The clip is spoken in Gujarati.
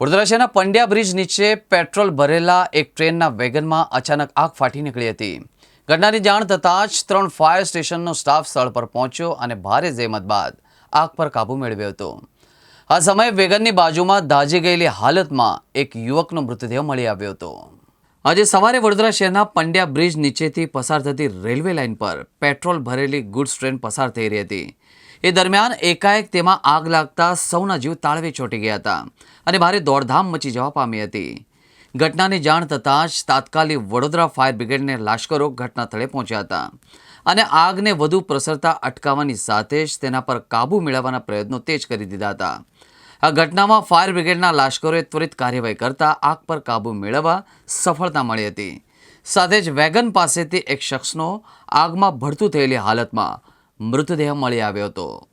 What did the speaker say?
વડોદરા શહેરના પંડ્યા બ્રિજ નીચે પેટ્રોલ ભરેલા એક ટ્રેનના વેગનમાં અચાનક આગ ફાટી નીકળી હતી. ઘટનાની જાણ થતાં જ ત્રણ ફાયર સ્ટેશનનો સ્ટાફ સ્થળ પર પહોંચ્યો અને ભારે જહેમત બાદ આગ પર કાબૂ મેળવ્યો હતો. આ સમયે વેગનની બાજુમાં દાઝી ગયેલી હાલતમાં એક યુવકનો મૃતદેહ મળી આવ્યો હતો. આજે સવારે વડોદરા શહેરના પંડ્યા બ્રિજ નીચેથી પસાર થતી રેલવે લાઇન પર પેટ્રોલ ભરેલી ગુડ્સ ટ્રેન પસાર થઈ રહી હતી. એ દરમિયાન એકાએક તેમાં આગ લાગતા સૌના જીવ તાળવે ચોંટી ગયા હતા અને ભારે દોડધામ મચી જવા પામી હતી. ઘટનાની જાણ થતાં જ તાત્કાલિક વડોદરા ફાયર બ્રિગેડને લાશ્કરો ઘટના સ્થળે પહોંચ્યા હતા અને આગને વધુ પ્રસરતા અટકાવવાની સાથે જ તેના પર કાબૂ મેળવવાના પ્રયત્નો તેજ કરી દીધા હતા. આ ઘટનામાં ફાયર બ્રિગેડના લાશ્કરોએ ત્વરિત કાર્યવાહી કરતા આગ પર કાબૂ મેળવવા સફળતા મળી હતી. સાથે જ વેગન પાસેથી એક શખ્સનો આગમાં ભડતું થયેલી હાલતમાં મૃતદેહ મળી આવ્યો હતો.